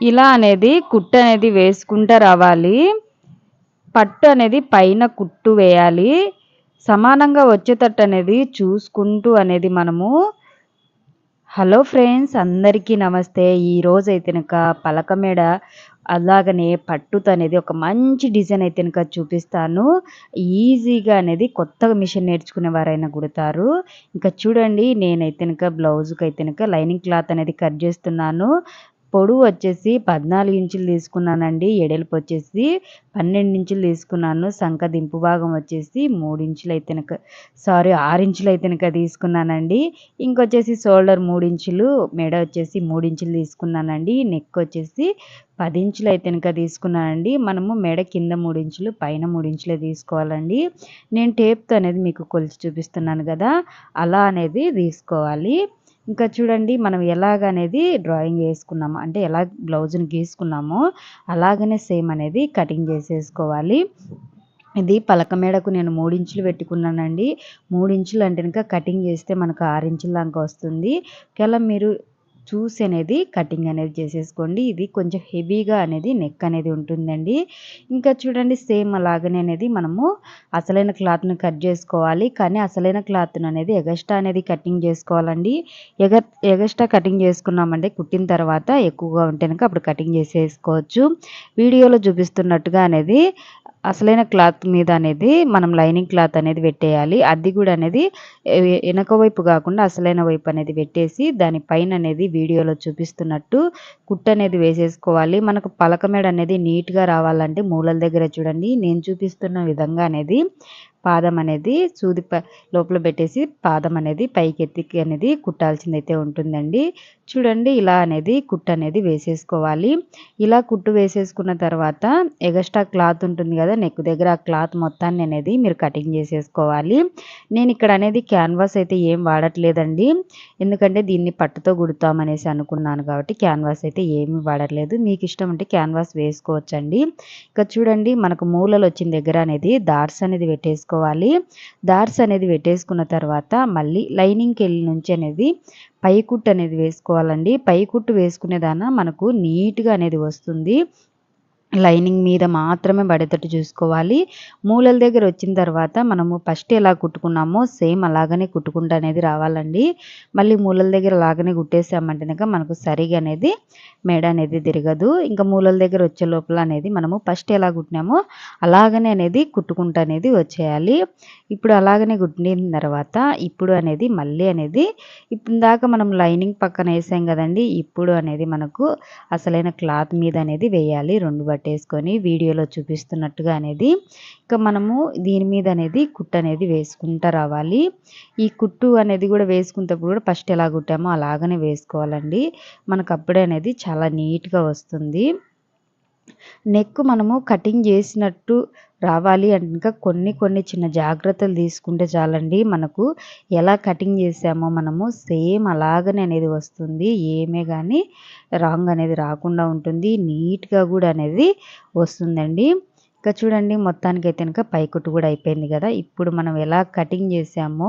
ఇలా అనేది కుట్టు అనేది వేసుకుంటూ రావాలి. పట్టు అనేది పైన కుట్టు వేయాలి. సమానంగా వచ్చేటట్టు అనేది చూసుకుంటూ అనేది మనము. హలో ఫ్రెండ్స్ అందరికీ నమస్తే. ఈరోజు అయితే కనుక పలకమేడ అలాగనే పట్టుతో అనేది ఒక మంచి డిజైన్ అయితే కనుక చూపిస్తాను. ఈజీగా అనేది కొత్తగా మిషన్ నేర్చుకునే వారైనా కుడతారు. ఇంకా చూడండి నేనైతే కనుక బ్లౌజ్కి అయితే కనుక లైనింగ్ క్లాత్ అనేది కట్ చేస్తున్నాను. పొడవు వచ్చేసి పద్నాలుగు ఇంచులు తీసుకున్నానండి ఎడల్పు వచ్చేసి పన్నెండు ఇంచులు తీసుకున్నాను సంఖ దింపు భాగం వచ్చేసి మూడు ఇంచులు అయితే సారీ ఆరు ఇంచులు అయితే తీసుకున్నానండి. ఇంకొచ్చేసి షోల్డర్ మూడు ఇంచులు మెడ వచ్చేసి మూడు ఇంచులు తీసుకున్నానండి నెక్ వచ్చేసి పది ఇంచులు అయితే కనుక తీసుకున్నానండి. మనము మెడ కింద మూడు ఇంచులు పైన మూడు ఇంచులే తీసుకోవాలండి. నేను టేప్తో అనేది మీకు కొలిచి చూపిస్తున్నాను కదా అలా అనేది తీసుకోవాలి. ఇంకా చూడండి మనం ఎలాగనేది డ్రాయింగ్ వేసుకున్నాము. అంటే ఎలా బ్లౌజ్ని గీసుకున్నామో అలాగనే సేమ్ అనేది కటింగ్ చేసేసుకోవాలి. ఇది పలక మేడకు నేను మూడించులు పెట్టుకున్నానండి. మూడించులు అంటే కనుక కటింగ్ చేస్తే మనకు ఆరించుల దాకా వస్తుంది. ఒకవేళ మీరు చూసి అనేది కటింగ్ అనేది చేసేసుకోండి. ఇది కొంచెం హెవీగా అనేది నెక్ అనేది ఉంటుందండి. ఇంకా చూడండి సేమ్ అలాగనే అనేది మనము అసలైన క్లాత్ను కట్ చేసుకోవాలి. కానీ అసలైన క్లాత్ను అనేది ఎగస్ట్రా అనేది కటింగ్ చేసుకోవాలండి. ఎగ ఎగస్ట్రా కటింగ్ చేసుకున్నామంటే కుట్టిన తర్వాత ఎక్కువగా ఉంటే అప్పుడు కటింగ్ చేసేసుకోవచ్చు. వీడియోలో చూపిస్తున్నట్టుగా అనేది అసలైన క్లాత్ మీద అనేది మనం లైనింగ్ క్లాత్ అనేది పెట్టేయాలి. అది కూడా అనేది వెనక వైపు కాకుండా అసలైన వైపు అనేది పెట్టేసి దానిపైన అనేది వీడియోలో చూపిస్తున్నట్టు కుట్టు అనేది వేసేసుకోవాలి. మనకు పలకమేడ అనేది నీట్గా రావాలంటే మూలల దగ్గర చూడండి. నేను చూపిస్తున్న విధంగా అనేది పాదం అనేది సూది లోపల పెట్టేసి పాదం అనేది పైకి ఎత్తికి అనేది కుట్టాల్సిందైతే ఉంటుందండి. చూడండి ఇలా అనేది కుట్టు అనేది వేసేసుకోవాలి. ఇలా కుట్టు వేసేసుకున్న తర్వాత ఎగస్ట్రా క్లాత్ ఉంటుంది కదా నెక్ దగ్గర ఆ క్లాత్ మొత్తాన్ని అనేది మీరు కటింగ్ చేసేసుకోవాలి. నేను ఇక్కడ అనేది క్యాన్వాస్ అయితే ఏం వాడట్లేదండి. ఎందుకంటే దీన్ని పట్టుతో కుడతామనేసి అనుకున్నాను కాబట్టి క్యాన్వాస్ అయితే ఏమీ వాడట్లేదు. మీకు ఇష్టం అంటే క్యాన్వాస్ వేసుకోవచ్చండి. ఇంకా చూడండి మనకు మూలలు వచ్చిన దగ్గర అనేది దార్స్ అనేది పెట్టేసుకోవాలి. దార్స్ అనేది పెట్టేసుకున్న తర్వాత మళ్ళీ లైనింగ్కి వెళ్ళి నుంచి అనేది పైకుట్టు అనేది వేసుకోవాలండి. పైకుట్టు వేసుకునే వేసుకునేదాన మనకు నీట్గా అనేది వస్తుంది. లైనింగ్ మీద మాత్రమే పడేటట్టు చూసుకోవాలి. మూలల దగ్గర వచ్చిన తర్వాత మనము ఫస్ట్ ఎలా కుట్టుకున్నామో సేమ్ అలాగనే కుట్టుకుంటూ అనేది రావాలండి. మళ్ళీ మూలల దగ్గర అలాగనే కుట్టేసామంటే మనకు సరిగా అనేది మెడ అనేది తిరగదు. ఇంకా మూలల దగ్గర వచ్చే లోపల అనేది మనము ఫస్ట్ ఎలా కుట్టినామో అలాగనే అనేది కుట్టుకుంటూ అనేది వచ్చేయాలి. ఇప్పుడు అలాగనే కుట్టిన తర్వాత ఇప్పుడు అనేది మళ్ళీ అనేది ఇప్పుడు దాకా మనం లైనింగ్ పక్కన వేసాం కదండి ఇప్పుడు అనేది మనకు అసలైన క్లాత్ మీద అనేది వేయాలి రెండు పట్టేసుకొని వీడియోలో చూపిస్తున్నట్టుగా అనేది. ఇంకా మనము దీని మీద అనేది కుట్టు అనేది వేసుకుంటూ రావాలి. ఈ కుట్టు అనేది కూడా వేసుకున్నప్పుడు కూడా ఫస్ట్ ఎలా కుట్టామో అలాగనే వేసుకోవాలండి. మనకు అప్పుడే అనేది చాలా నీట్గా వస్తుంది. నెక్ మనము కటింగ్ చేసినట్టు రావాలి అంటే ఇంకా కొన్ని కొన్ని చిన్న జాగ్రత్తలు తీసుకుంటే చాలండి. మనకు ఎలా కటింగ్ చేసామో మనము సేమ్ అలాగనే అనేది వస్తుంది. ఏమే కానీ రాంగ్ అనేది రాకుండా ఉంటుంది. నీట్గా కూడా అనేది వస్తుందండి. ఇంకా చూడండి మొత్తానికి అయితే కనుక పైకుట్టు కూడా అయిపోయింది కదా. ఇప్పుడు మనం ఎలా కటింగ్ చేసామో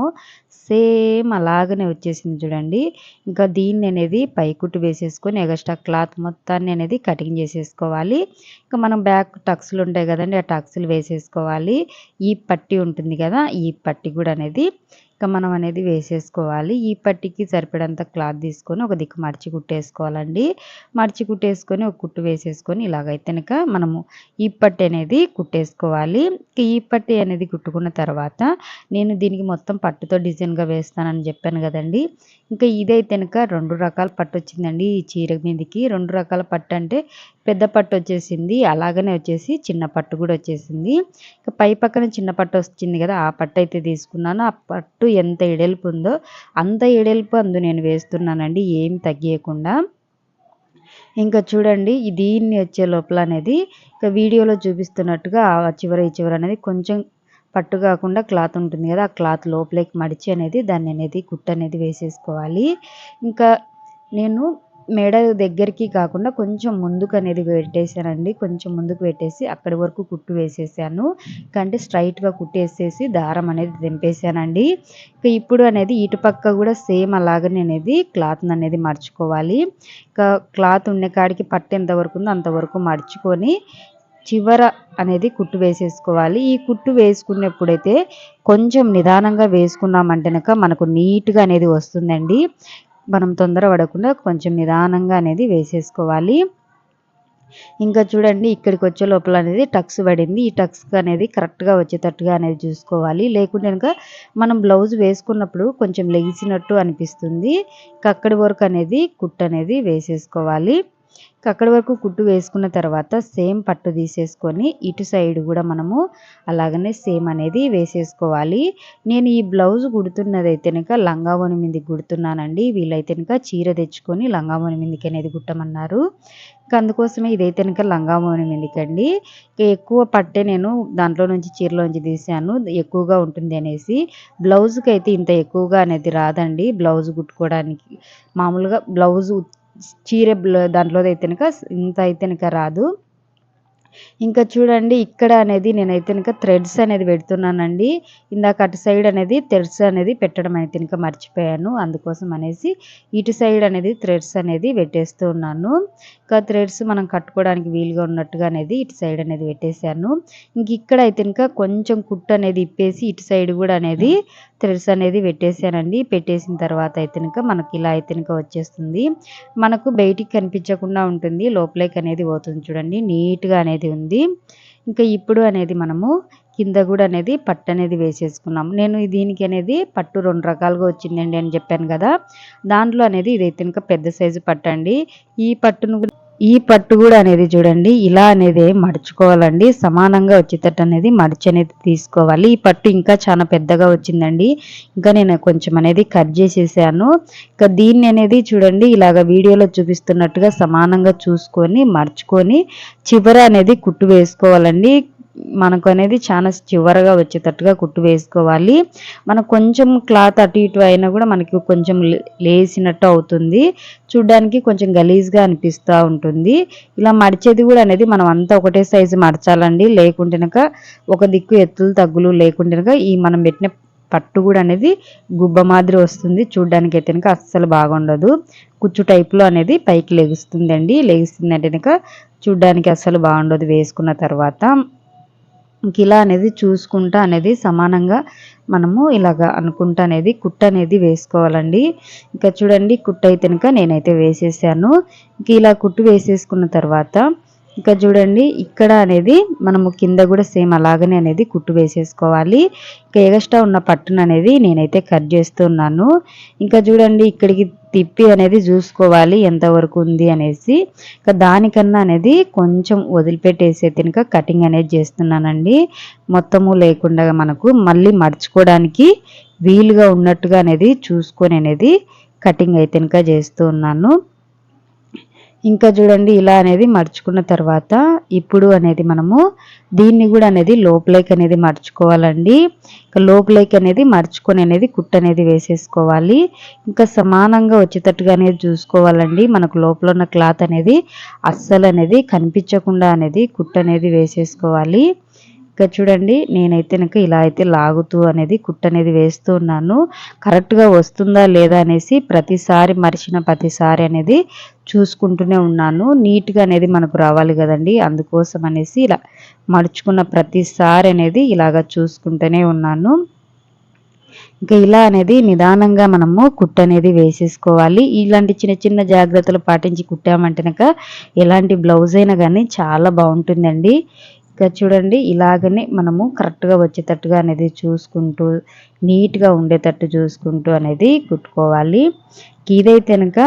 సేమ్ అలాగనే వచ్చేసింది చూడండి. ఇంకా దీన్ని అనేది పైకుట్టు వేసేసుకొని ఎగస్ట్రా క్లాత్ మొత్తాన్ని అనేది కటింగ్ చేసేసుకోవాలి. ఇంకా మనం బ్యాక్ టక్స్లు ఉంటాయి కదండి ఆ టక్స్లు వేసేసుకోవాలి. ఈ పట్టి ఉంటుంది కదా ఈ పట్టి కూడా అనేది మనం అనేది వేసేసుకోవాలి. ఈ పట్టికి సరిపడంత క్లాత్ తీసుకొని ఒక దిక్కు మడిచి కుట్టేసుకోవాలండి. మడిచి కుట్టేసుకొని ఒక కుట్టు వేసేసుకొని ఇలాగైతే మనము ఈ పట్టి అనేది కుట్టేసుకోవాలి. ఈ పట్టి అనేది కుట్టుకున్న తర్వాత నేను దీనికి మొత్తం పట్టుతో డిజైన్గా వేస్తానని చెప్పాను కదండి. ఇంకా ఇదైతే కనుక రెండు రకాల పట్టు వచ్చిందండి ఈ చీర మీదకి. రెండు రకాల పట్టు అంటే పెద్ద పట్టు వచ్చేసింది అలాగనే వచ్చేసి చిన్న పట్టు కూడా వచ్చేసింది. ఇంకా పై పక్కన చిన్న పట్టు వచ్చింది కదా ఆ పట్టు అయితే తీసుకున్నాను. ఆ పట్టు ఎంత ఎడెల్పు ఉందో అంత ఎడెల్పు అందు నేను వేస్తున్నానండి ఏం తగ్గియకుండా. ఇంకా చూడండి దీన్ని వచ్చే లోపల అనేది ఇంకా వీడియోలో చూపిస్తున్నట్టుగా ఆ చివర ఈ చివర అనేది కొంచెం పట్టు కాకుండా క్లాత్ ఉంటుంది కదా ఆ క్లాత్ లోపలికి మడిచి అనేది దాన్ని అనేది కుట్టు అనేది వేసేసుకోవాలి. ఇంకా నేను మెడ దగ్గరికి కాకుండా కొంచెం ముందుకు అనేది పెట్టేసానండి కొంచెం ముందుకు పెట్టేసి అక్కడి వరకు కుట్టు వేసేసాను. కంటే స్ట్రైట్గా కుట్టేసేసి దారం అనేది దింపేశానండి ఇక ఇప్పుడు అనేది ఇటుపక్క కూడా సేమ్ అలాగనే అనేది క్లాత్ని అనేది మర్చుకోవాలి. ఇక క్లాత్ ఉండే కాడికి పట్టు ఎంతవరకు ఉందో అంతవరకు మర్చుకొని చివర అనేది కుట్టు వేసేసుకోవాలి. ఈ కుట్టు వేసుకున్నప్పుడైతే కొంచెం నిదానంగా వేసుకున్నామంటేనక మనకు నీట్గా అనేది వస్తుందండి. మనం తొందర పడకుండా కొంచెం నిదానంగా అనేది వేసేసుకోవాలి. ఇంకా చూడండి ఇక్కడికి వచ్చే లోపల అనేది టక్స్ పడింది. ఈ టక్స్ అనేది కరెక్ట్గా వచ్చేటట్టుగా అనేది చూసుకోవాలి. లేకుంటే కనుక మనం బ్లౌజ్ వేసుకున్నప్పుడు కొంచెం లెగిసినట్టు అనిపిస్తుంది. అక్కడి వరకు అనేది కుట్ అనేది వేసేసుకోవాలి. అక్కడి వరకు కుట్టు వేసుకున్న తర్వాత సేమ్ పట్టు తీసేసుకొని ఇటు సైడ్ కూడా మనము అలాగనే సేమ్ అనేది వేసేసుకోవాలి. నేను ఈ బ్లౌజ్ కుడుతున్నది అయితే కనుక లంగావోని మీదకి కుడుతున్నానండి. వీళ్ళైతే కనుక చీర తెచ్చుకొని లంగావోని మీదకి అనేది కుట్టమన్నారు. అందుకోసమే ఇదైతే కనుక లంగావోని మీదకండి. ఎక్కువ పట్టే నేను దాంట్లో నుంచి చీరలోంచి తీసాను. ఎక్కువగా ఉంటుంది అనేసి బ్లౌజ్కి అయితే ఇంత ఎక్కువగా అనేది రాదండి. బ్లౌజ్ కుట్టుకోవడానికి మామూలుగా బ్లౌజ్ చీర దాంట్లో అయితే ఇంత అయితే రాదు. ఇంకా చూడండి ఇక్కడ అనేది నేనైతే ఇంకా థ్రెడ్స్ అనేది పెడుతున్నానండి. ఇందాక అటు సైడ్ అనేది థ్రెడ్స్ అనేది పెట్టడం అయితే ఇంకా మర్చిపోయాను. అందుకోసం అనేసి ఇటు సైడ్ అనేది థ్రెడ్స్ అనేది పెట్టేస్తూ ఉన్నాను. ఇంకా థ్రెడ్స్ మనం కట్టుకోవడానికి వీలుగా ఉన్నట్టుగా అనేది ఇటు సైడ్ అనేది పెట్టేశాను. ఇంక ఇక్కడ అయితే ఇంకా కొంచెం కుట్టు అనేది ఇప్పేసి ఇటు సైడ్ కూడా అనేది థ్రెడ్స్ అనేది పెట్టేసానండి పెట్టేసిన తర్వాత అయితే మనకి ఇలా అయితే వచ్చేస్తుంది. మనకు బయటికి కనిపించకుండా ఉంటుంది. లోపలికి అనేది పోతుంది చూడండి. నీట్గా అనేది ఉంది. ఇంకా ఇప్పుడు అనేది మనము కింద కూడా అనేది పట్టు అనేది వేసేసుకున్నాం నేను దీనికి అనేది పట్టు రెండు రకాలుగా వచ్చిందండి అని చెప్పాను కదా. దాంట్లో అనేది ఇదైతే ఇంకా పెద్ద సైజు పట్టు అండి ఈ పట్టును ఈ పట్టు కూడా అనేది చూడండి ఇలా అనేది మడుచుకోవాలండి. సమానంగా వచ్చేటట్టు అనేది మడిచి అనేది తీసుకోవాలి. ఈ పట్టు ఇంకా చాలా పెద్దగా వచ్చిందండి. ఇంకా నేను కొంచెం అనేది కట్ చేసేసాను. ఇంకా దీన్ని అనేది చూడండి ఇలాగ వీడియోలో చూపిస్తున్నట్టుగా సమానంగా చూసుకొని మర్చుకొని చివర అనేది కుట్టు వేసుకోవాలండి. మనకు అనేది చాలా చివరగా వచ్చేటట్టుగా కుట్టు వేసుకోవాలి. మనకు కొంచెం క్లాత్ అటు ఇటు అయినా కూడా మనకి కొంచెం లేసినట్టు అవుతుంది. చూడ్డానికి కొంచెం గలీజ్గా అనిపిస్తూ ఉంటుంది. ఇలా మడిచేది కూడా అనేది మనం అంతా ఒకటే సైజు మడచాలండి. లేకుంటేనక ఒక దిక్కు ఎత్తులు తగ్గులు లేకుంటేనక ఈ మనం పెట్టిన పట్టు కూడా అనేది గుబ్బ మాదిరి వస్తుంది. చూడ్డానికి అయితే కనుక అస్సలు బాగుండదు. కుచ్చు టైప్లో అనేది పైకి లెగుస్తుంది అండి లెగుస్తుంది అంటే కనుక చూడ్డానికి అస్సలు బాగుండదు వేసుకున్న తర్వాత. ఇలా అనేది చూసుకుంటా అనేది సమానంగా మనము ఇలాగ అనుకుంటా అనేది కుట్ట అనేది వేసుకోవాలండి. ఇంకా చూడండి కుట్ట అయితే నేనైతే వేసేసాను. ఇంక ఇలా కుట్టు వేసేసుకున్న తర్వాత ఇంకా చూడండి ఇక్కడ అనేది మనము కింద కూడా సేమ్ అలాగనే అనేది కుట్టు వేసేసుకోవాలి. ఇంకా ఎగస్ట్రా ఉన్న పట్టును అనేది నేనైతే కట్ చేస్తున్నాను. ఇంకా చూడండి ఇక్కడికి తిప్పి అనేది చూసుకోవాలి ఎంతవరకు ఉంది అనేసి. ఇంకా దానికన్నా అనేది కొంచెం వదిలిపెట్టేసి తినక కటింగ్ అనేది చేస్తున్నానండి. మొత్తము లేకుండా మనకు మళ్ళీ మర్చుకోవడానికి వీలుగా ఉన్నట్టుగా అనేది చూసుకొని అనేది కటింగ్ అయితే చేస్తూ ఉన్నాను ఇంకా చూడండి ఇలా అనేది మడుచుకున్న తర్వాత ఇప్పుడు అనేది మనము దీన్ని కూడా అనేది లోపలికి అనేది మర్చుకోవాలండి. ఇంకా లోపలికి అనేది మర్చుకొని అనేది కుట్ట అనేది వేసేసుకోవాలి. ఇంకా సమానంగా వచ్చేటట్టుగా అనేది చూసుకోవాలండి. మనకు లోపల ఉన్న క్లాత్ అనేది అస్సలు అనేది కనిపించకుండా అనేది కుట్ట అనేది వేసేసుకోవాలి. ఇక్కడ చూడండి నేనైతే నాకు ఇలా అయితే లాగుతూ అనేది కుట్ట అనేది వేస్తూ ఉన్నాను. కరెక్ట్గా వస్తుందా లేదా అనేసి ప్రతిసారి మరిచిన ప్రతిసారి అనేది చూసుకుంటూనే ఉన్నాను. నీట్గా అనేది మనకు రావాలి కదండి. అందుకోసం అనేసి ఇలా మడుచుకున్న ప్రతిసారి అనేది ఇలాగ చూసుకుంటూనే ఉన్నాను. ఇంకా ఇలా అనేది నిదానంగా మనము కుట్ట అనేది వేసేసుకోవాలి. ఇలాంటి చిన్న చిన్న జాగ్రత్తలు పాటించి కుట్టామంటేనక ఎలాంటి బ్లౌజ్ అయినా కానీ చాలా బాగుంటుందండి. ఇక్కడ చూడండి ఇలాగనే మనము కరెక్ట్గా వచ్చేటట్టుగా అనేది చూసుకుంటూ నీట్గా ఉండేటట్టు చూసుకుంటూ అనేది కుట్టుకోవాలి. ఇదైతే కనుక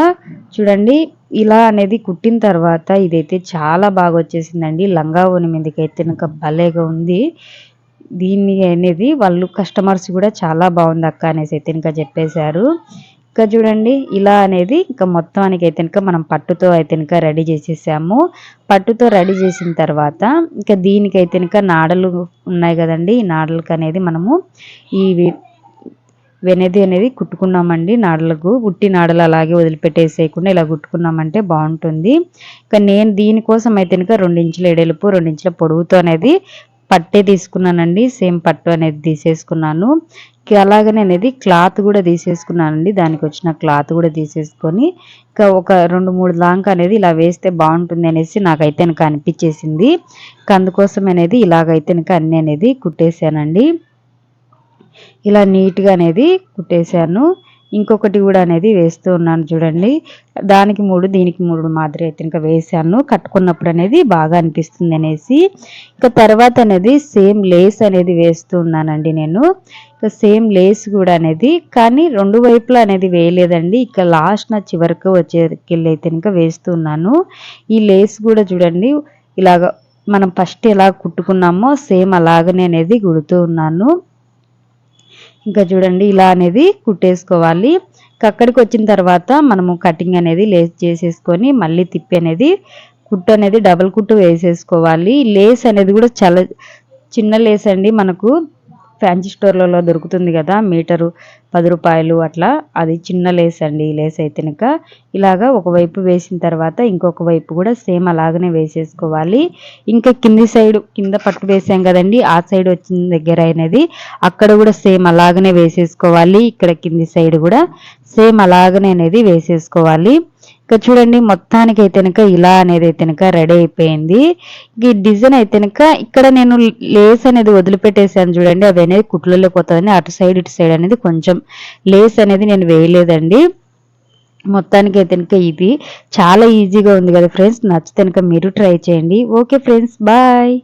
చూడండి ఇలా అనేది కుట్టిన తర్వాత ఇదైతే చాలా బాగా వచ్చేసిందండి. లంగా ఓని మీదకైతే కనుక భలేగా ఉంది. దీన్ని అనేది వాళ్ళు కస్టమర్స్ కూడా చాలా బాగుంది అక్క అనేసి అయితే ఇంకా చెప్పేశారు. ఇంకా చూడండి ఇలా అనేది ఇంకా మొత్తానికి అయితే ఇంకా మనం పట్టుతో అయితే ఇంకా రెడీ చేసేసాము. పట్టుతో రెడీ చేసిన తర్వాత ఇంకా దీనికైతే ఇంకా నాడలు ఉన్నాయి కదండి ఈ నాడలకి అనేది మనము ఈ వెనది అనేది కుట్టుకున్నామండి నాడలకు ఉట్టి నాడలు అలాగే వదిలిపెట్టేసేయకుండా ఇలా కుట్టుకున్నామంటే బాగుంటుంది. ఇంకా నేను దీనికోసం అయితే కనుక రెండించుల ఎడెలుపు రెండించుల పొడవుతో అనేది పట్టే తీసుకున్నానండి. సేమ్ పట్టు అనేది తీసేసుకున్నాను. అలాగనే అనేది క్లాత్ కూడా తీసేసుకున్నానండి. దానికి వచ్చిన క్లాత్ కూడా తీసేసుకొని ఇంకా ఒక రెండు మూడు దాకా అనేది ఇలా వేస్తే బాగుంటుంది అనేసి నాకైతే ఇంకా అనిపించేసింది. అందుకోసం అనేది ఇలాగైతే ఇంకా అన్నీ అనేది కుట్టేశానండి. ఇలా నీట్గా అనేది కుట్టేశాను. ఇంకొకటి కూడా అనేది వేస్తూ ఉన్నాను చూడండి. దానికి మూడు దీనికి మూడు మాదిరి అయితే ఇంకా వేసాను కట్టుకున్నప్పుడు అనేది బాగా అనిపిస్తుంది అనేసి. ఇంకా తర్వాత అనేది సేమ్ లేస్ అనేది వేస్తూ ఉన్నానండి నేను. ఇంకా సేమ్ లేస్ కూడా అనేది. కానీ రెండు వైపులా అనేది వేయలేదండి. ఇక లాస్ట్ నా చివరికి వచ్చేకెళ్ళి అయితే ఇంకా వేస్తున్నాను ఈ లేస్ కూడా చూడండి. ఇలాగ మనం ఫస్ట్ ఎలా కుట్టుకున్నామో సేమ్ అలాగనే అనేది కుడుతూ ఉన్నాను. ఇంకా చూడండి ఇలా అనేది కుట్టేసుకోవాలి. అక్కడికి వచ్చిన తర్వాత మనము కటింగ్ అనేది లేస్ చేసేసుకొని మళ్ళీ తిప్పి అనేది కుట్టు అనేది డబల్ కుట్టు వేసేసుకోవాలి. లేస్ అనేది కూడా చాలా చిన్న లేస్ అండి మనకు. ఫ్యాన్సీ స్టోర్లలో దొరుకుతుంది కదా మీటరు పది రూపాయలు అట్లా. అది చిన్న లేస్ అండి ఈ లేస్ అయితే కనుక ఇలాగా ఒకవైపు వేసిన తర్వాత ఇంకొక వైపు కూడా సేమ్ అలాగనే వేసేసుకోవాలి. ఇంకా కింది సైడ్ కింద పట్టు వేసాం కదండి ఆ సైడ్ వచ్చిన దగ్గర అనేది అక్కడ కూడా సేమ్ అలాగనే వేసేసుకోవాలి. ఇక్కడ కింది సైడ్ కూడా సేమ్ అలాగనే అనేది వేసేసుకోవాలి. ఇక చూడండి మొత్తానికి అయితే కనుక ఇలా అనేది అయితే కనుక రెడీ అయిపోయింది. ఈ డిజైన్ అయితే కనుక ఇక్కడ నేను లేస్ అనేది వదిలిపెట్టేసాను చూడండి అవి అనేది కుట్లలో పోతుందని అటు సైడ్ ఇటు సైడ్ అనేది కొంచెం లేస్ అనేది నేను వేయలేదండి. మొత్తానికి అయితే కనుక ఇది చాలా ఈజీగా ఉంది కదా ఫ్రెండ్స్ నచ్చితే కనుక మీరు ట్రై చేయండి. Okay friends bye.